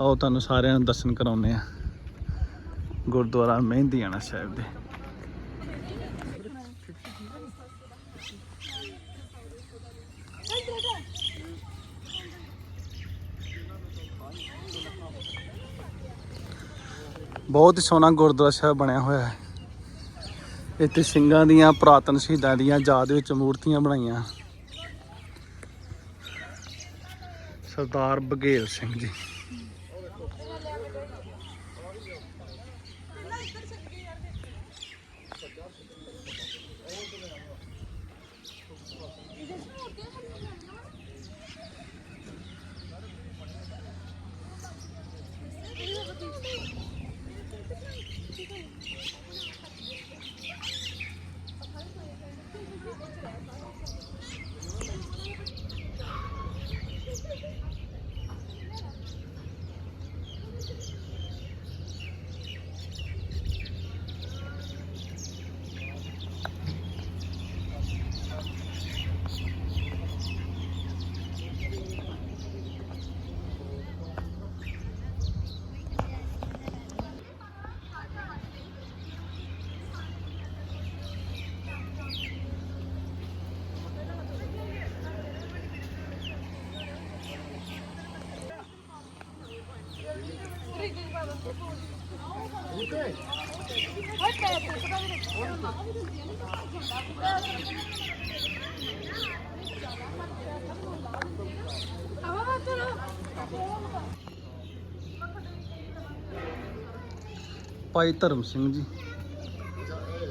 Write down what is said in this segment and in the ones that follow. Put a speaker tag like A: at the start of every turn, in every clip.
A: ਆਓ ਤੁਹਾਨੂੰ ਸਾਰਿਆਂ ਨੂੰ ਦਰਸ਼ਨ ਕਰਾਉਂਦੇ ਆ ਗੁਰਦੁਆਰਾ ਮਹਿੰਦੀਆਣਾ ਸਾਹਿਬ ਦੇ। ਬਹੁਤ ਹੀ ਸੋਹਣਾ ਗੁਰਦੁਆਰਾ ਸਾਹਿਬ ਬਣਿਆ ਹੋਇਆ ਹੈ। ਇੱਥੇ ਸਿੰਘਾਂ ਦੀਆਂ, ਪੁਰਾਤਨ ਸ਼ਹੀਦਾਂ ਦੀਆਂ ਯਾਦ ਵਿੱਚ ਮੂਰਤੀਆਂ ਬਣਾਈਆਂ। ਸਰਦਾਰ ਬਘੇਲ ਸਿੰਘ ਜੀ। ਭਾਈ ਧਰਮ ਸਿੰਘ ਜੀ।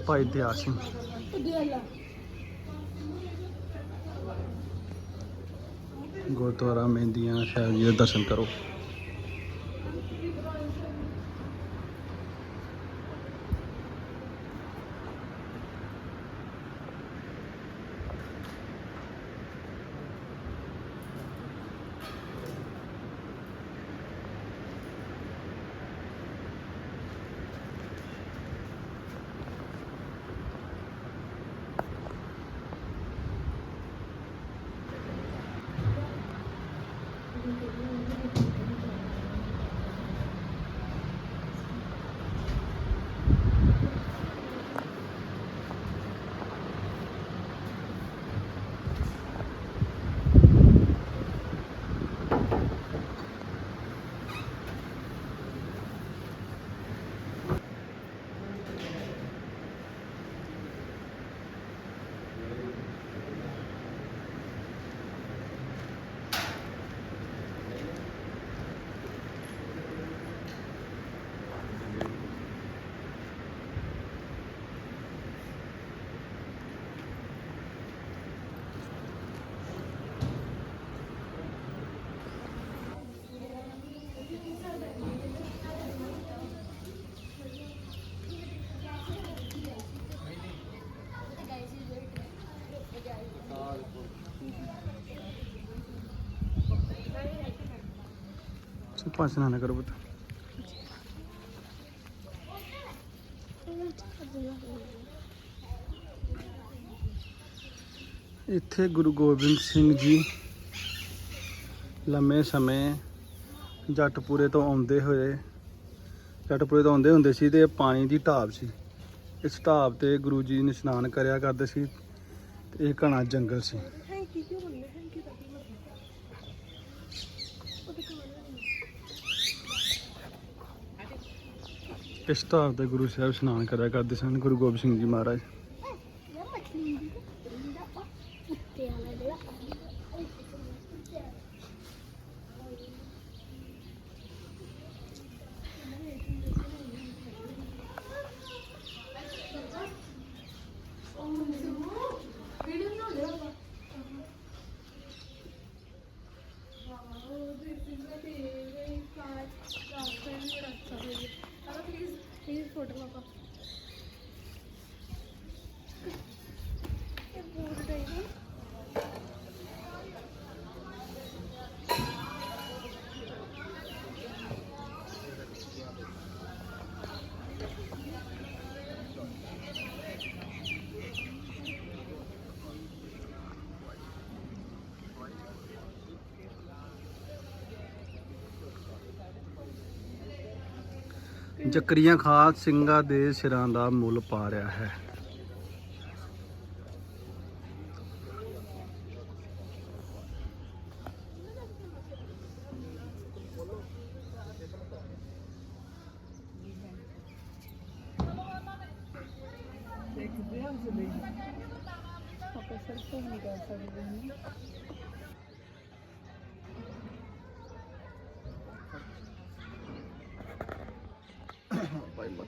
A: ਭਾਈ ਦਿਆ ਸਿੰਘ। ਗੁਰਦੁਆਰਾ ਮਹਿੰਦੀਆਂ ਸਾਹਿਬ ਜੀ ਦੇ ਦਰਸ਼ਨ ਕਰੋ। ਭਾਸ਼ਣ ਨਾ ਕਰੋ ਪੁੱਤ। ਇੱਥੇ ਗੁਰੂ ਗੋਬਿੰਦ ਸਿੰਘ ਜੀ ਲੰਮੇ ਸਮੇਂ ਜੱਟਪੂਰੇ ਤੋਂ ਆਉਂਦੇ ਹੋਏ, ਜੱਟਪੁਰੇ ਤੋਂ ਆਉਂਦੇ ਹੁੰਦੇ ਸੀ ਤੇ ਇਹ ਪਾਣੀ ਦੀ ਢਾਬ ਸੀ। ਇਸ ਢਾਬ ਤੇ ਗੁਰੂ ਜੀ ਨੇ ਇਸ਼ਨਾਨ ਕਰਿਆ ਕਰਦੇ ਸੀ ਤੇ ਇਹ ਘਣਾ ਜੰਗਲ ਸੀ। ਇਸ ਢਾਬ ਦਾ ਗੁਰੂ ਸਾਹਿਬ ਇਸ਼ਨਾਨ ਕਰਿਆ ਕਰਦੇ ਸਨ ਗੁਰੂ ਗੋਬਿੰਦ ਸਿੰਘ ਜੀ ਮਹਾਰਾਜ। ਚੱਕਰੀਆਂ ਖਾਸ ਸਿੰਘਾਂ ਦੇ ਸਿਰਾਂ ਦਾ ਮੁੱਲ ਪਾ ਰਿਹਾ ਹੈ।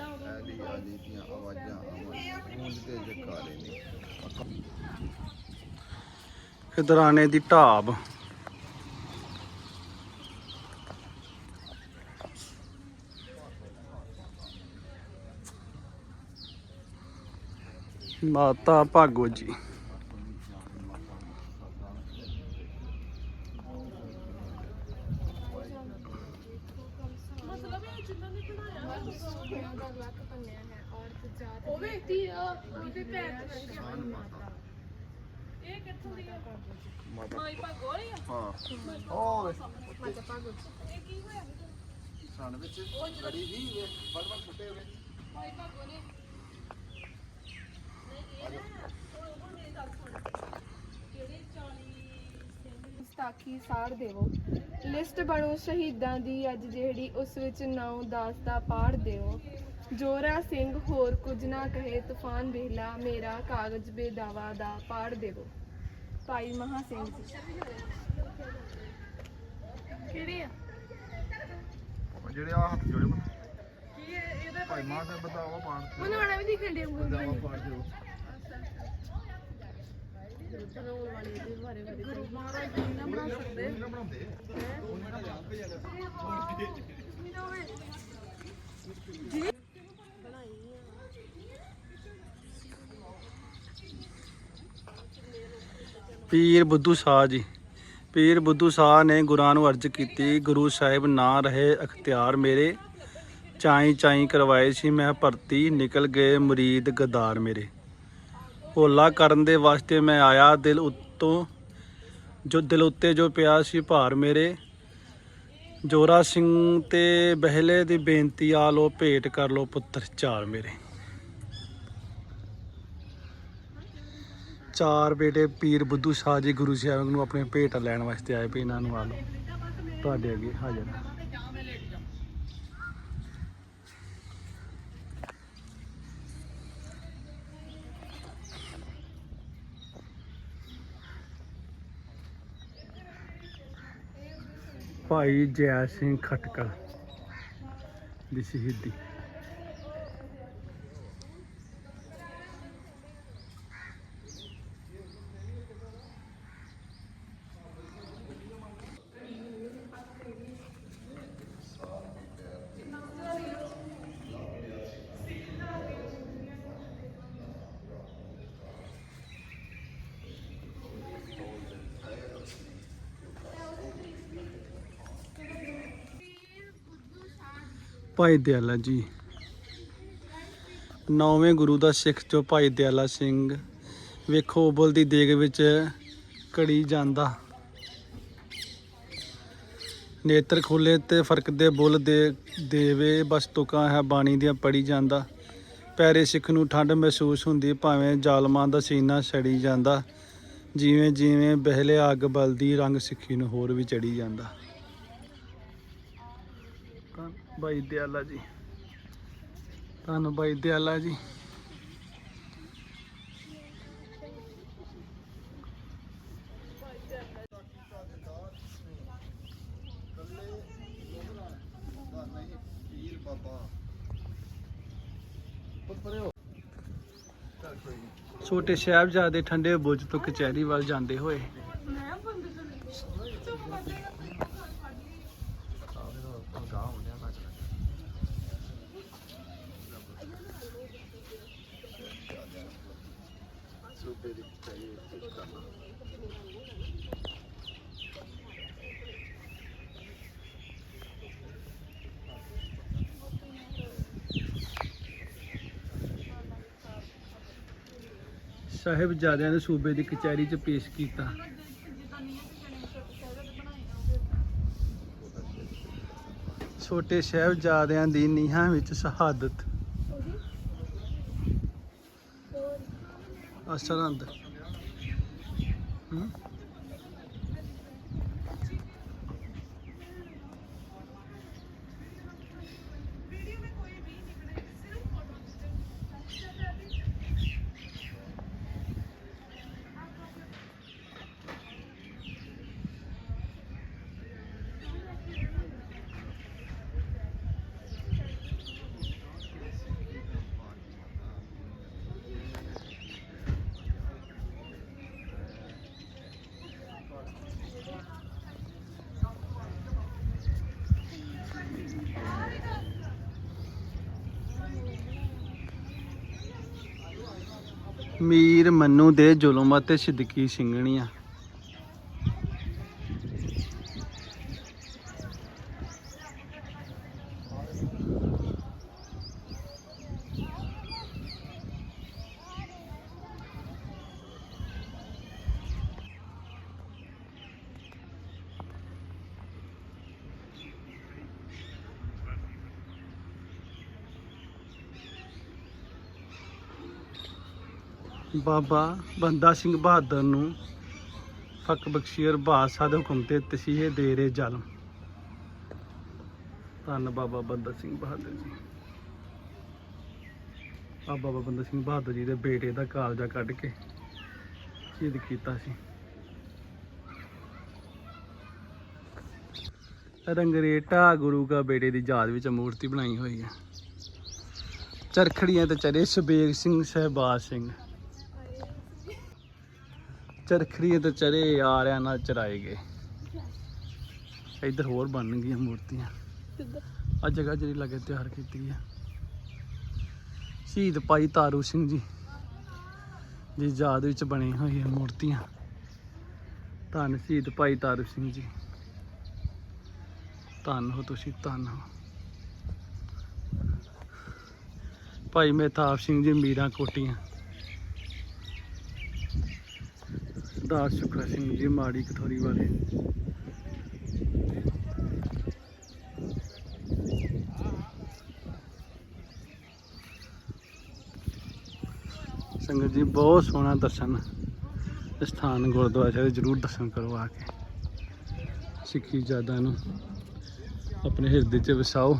B: ਆਲੀ ਆਲੀ ਦੀਆਂ ਆਵਾਜ਼ਾਂ ਆਵਾਂ ਗੂੰਜਦੇ ਜਕਾਰੇ ਨੇ
A: ਖਿਦਰਾਣੇ ਦੀ ਢਾਬ। ਮਾਤਾ ਭਾਗੋ ਜੀ
C: ਉਹ ਵੇਖਦੀ ਆ ਉਹਦੇ ਪੈਰ ਤੇ ਇਹ ਕਿੱਥੋਂ ਦੀ ਆ ਮਾਈ ਭਾਗੋ ਰਹੀ ਆ
B: ਹਾਂ ਓਏ
C: ਮਾਤਾ ਭਾਗੋ ਇਹ ਕੀ ਹੋਇਆ
B: ਸਣ ਵਿੱਚ ਗੜੀ ਜੀ ਵੇ ਬੜ ਬੜ ਫੁੱਟੇ ਹੋਏ।
C: ਮਾਈ ਭਾਗੋ ਨੇ।
D: ਸਤਾਖੀ ਸਾੜ ਦੇਵੋ। ਲਿਸਟ ਬਣੋ ਸ਼ਹੀਦਾਂ ਦੀ ਅੱਜ ਜਿਹੜੀ ਉਸ ਵਿੱਚ ਨਾਉ ਦਾਸ ਦਾ ਪਾੜ ਦਿਓ ਜੋਰਾ ਸਿੰਘ ਹੋਰ ਕੁਝ ਨਾ ਕਹੇ ਤੂਫਾਨ ਵੇਲਾ ਮੇਰਾ ਕਾਗਜ਼ ਬੇਦਾਵਾ ਦਾ ਪਾੜ ਦੇਵੋ। ਭਾਈ ਮਹਾ ਸਿੰਘ ਜੀ।
C: ਕਿਹੜੀ ਆ?
B: ਜਿਹੜੇ ਆ ਹੱਥ ਜੋੜੇ
C: ਕੀ ਇਹ- ਇਹਦੇ
B: ਭਾਈ ਮਾਂ ਦਾ ਬਤਾਓ ਪਾਣ
C: ਮੈਨੂੰ ਆਣਾ ਵੀ ਦੇ ਉਂਗਲ
B: ਬਤਾਓ ਪਾਣ ਦਿਓ
C: ਗੁਰੂ ਮਹਾਰਾਜ ਜੀ ਨਾ ਬਣਾ ਸਕਦੇ
B: ਨਾ ਬਣਾਉਂਦੇ
A: ਪੀਰ ਬੁੱਧੂ ਸ਼ਾਹ ਜੀ। ਪੀਰ ਬੁੱਧੂ ਸ਼ਾਹ ਨੇ ਗੁਰਾਂ ਨੂੰ ਅਰਜ਼ ਕੀਤੀ, ਗੁਰੂ ਸਾਹਿਬ, ਨਾ ਰਹੇ ਅਖਤਿਆਰ ਮੇਰੇ। ਚਾਈ ਚਾਈ ਕਰਵਾਏ ਸੀ ਮੈਂ ਭਰਤੀ, ਨਿਕਲ ਗਏ ਮੁਰੀਦ ਗਦਾਰ ਮੇਰੇ। ਹੋਲਾ ਕਰਨ ਦੇ ਵਾਸਤੇ ਮੈਂ ਆਇਆ, ਦਿਲ ਉੱਤੋਂ, ਜੋ ਦਿਲ ਉੱਤੇ ਜੋ ਪਿਆ ਸੀ ਭਾਰ ਮੇਰੇ। ਜੋਰਾ ਸਿੰਘ ਤੇ ਬਹਿਲੇ ਦੀ ਬੇਨਤੀ ਆ ਲੋ ਭੇਟ ਕਰ ਲੋ ਪੁੱਤਰ ਚਾਰ ਮੇਰੇ। ਚਾਰ ਬੇਟੇ ਪੀਰ ਬੁੱਧੂ ਸ਼ਾਹ ਜੀ ਗੁਰੂ ਸਾਹਿਬ ਨੂੰ ਆਪਣੇ ਭੇਟ ਲੈਣ ਵਾਸਤੇ ਆਏ ਪਏ ਇਹਨਾਂ ਨੂੰ ਆ ਲਓ। ਤੁਹਾਡੇ ਅੱਗੇ ਹਾਜ਼ਰ ਭਾਈ ਜੈ ਸਿੰਘ ਖਟਕਲ ਦੀ ਸ਼ਹੀਦੀ। ਭਾਈ ਦਿਆਲਾ ਜੀ। ਨੌਵੇਂ ਗੁਰੂ ਦਾ ਸਿੱਖ ਜੋ ਭਾਈ ਦਿਆਲਾ ਸਿੰਘ। ਵੇਖੋ ਉਬਲ ਦੀ ਦੇਗ ਵਿੱਚ ਕੜੀ ਜਾਂਦਾ। ਨੇਤਰ ਖੋਲੇ ਤੇ ਫ਼ਰਕ ਦੇ ਬੁੱਲ ਦੇ ਦੇਵੇ, ਬਸ ਤੁਕਾਂ ਹੈ ਬਾਣੀ ਦੀਆਂ ਪੜੀ ਜਾਂਦਾ। ਪੈਰੇ ਸਿੱਖ ਨੂੰ ਠੰਡ ਮਹਿਸੂਸ ਹੁੰਦੀ, ਭਾਵੇਂ ਜ਼ਾਲਮਾਂ ਦਾ ਸੀਨਾ ਛੜੀ ਜਾਂਦਾ। ਜਿਵੇਂ ਜਿਵੇਂ ਬਹਿਲੇ ਅੱਗ ਬਲਦੀ, ਰੰਗ ਸਿੱਖੀ ਨੂੰ ਹੋਰ ਵੀ ਚੜੀ ਜਾਂਦਾ। ਬਾਈ ਦਿਆਲਾ ਜੀ। ਤੁਹਾਨੂੰ ਬਾਈ ਦਿਆਲਾ ਜੀ। ਛੋਟੇ ਸਾਹਿਬਜ਼ਾਦੇ ਠੰਡੇ ਬੁਰਜ ਤੋਂ ਕਚਹਿਰੀ ਵੱਲ ਜਾਂਦੇ ਹੋਏ।
B: ਰੂਪ ਦੇ
A: ਸਾਹਿਬਜ਼ਾਦਿਆਂ ਨੇ ਸੂਬੇ ਦੀ ਕਚਹਿਰੀ 'ਚ ਪੇਸ਼ ਕੀਤਾ। ਛੋਟੇ ਸਾਹਿਬਜ਼ਾਦਿਆਂ ਦੀ ਨੀਹਾਂ ਵਿੱਚ ਸ਼ਹਾਦਤ। ਅਸਰੰਦ ਹੂੰ ਮੀਰ ਮੰਨੂ ਦੇ ਜ਼ੁਲਮ ਅਤੇ ਸਿੱਦਕੀ ਸਿੰਘਣੀਆਂ। ਬਾਬਾ ਬੰਦਾ ਸਿੰਘ ਬਹਾਦਰ ਨੂੰ ਫੱਕ ਬਖਸ਼ੀਰ ਬਾਦਸ਼ਾਹ ਦੇ ਹੁਕਮ ਤੇ ਤਸੀਹੇ ਦੇ ਰਹੇ ਜ਼ਾਲਮ ਧੰਨ ਬਾਬਾ ਬੰਦਾ ਸਿੰਘ ਬਹਾਦਰ ਜੀ। ਆ ਬਾਬਾ ਬੰਦਾ ਸਿੰਘ ਬਹਾਦਰ ਜੀ ਦੇ ਬੇਟੇ ਦਾ ਕਾਲਜਾ ਕੱਢ ਕੇ ਸ਼ਹੀਦ ਕੀਤਾ ਸੀ। ਰੰਗਰੇਟਾ ਗੁਰੂ ਕਾ ਬੇਟੇ ਦੀ ਯਾਦ ਵਿੱਚ ਮੂਰਤੀ ਬਣਾਈ ਹੋਈ ਹੈ। ਚਰਖੜੀਆਂ ਤੇ ਚਰੇ ਸੁਬੇਗ ਸਿੰਘ ਸਹਿਬਾਜ਼ ਸਿੰਘ। ਚਰਖੜੀਆਂ ਤੇ ਚਰੇ ਆਰਿਆਂ ਨਾਲ ਚਰਾਏ ਗਏ। ਇੱਧਰ ਹੋਰ ਬਣ ਗਈਆਂ ਮੂਰਤੀਆਂ। ਆ ਜਗ੍ਹਾ ਜਿਹੜੀ ਲੱਗੇ ਤਿਆਰ ਕੀਤੀ ਹੈ ਸ਼ਹੀਦ ਭਾਈ ਤਾਰੂ ਸਿੰਘ ਜੀ ਦੀ ਯਾਦ ਵਿੱਚ ਬਣੀ ਹੋਈ ਹੈ ਮੂਰਤੀਆਂ। ਧੰਨ ਸ਼ਹੀਦ ਭਾਈ ਤਾਰੂ ਸਿੰਘ ਜੀ। ਧੰਨ ਹੋ ਤੁਸੀਂ ਧੰਨ ਹੋ। ਭਾਈ ਮਹਿਤਾਬ ਸਿੰਘ ਜੀ ਮੀਰਾਂ ਕੋਟੀਆਂ। ਸਰਦਾਰ ਸੁਖਾ ਸਿੰਘ ਜੀ ਮਾੜੀ ਕਠੋਰੀ ਵਾਲੇ। ਸੰਗਤ ਜੀ, ਬਹੁਤ ਸੋਹਣਾ ਦਰਸ਼ਨ। ਸਥਾਨ ਗੁਰਦੁਆਰਾ ਸਾਹਿਬ ਜਰੂਰ ਦਰਸ਼ਨ ਕਰੋ ਆ ਕੇ। ਸਿੱਖੀ ਯਾਦਾਂ ਨੂੰ ਆਪਣੇ ਹਿਰਦੇ 'ਚ ਵਸਾਓ।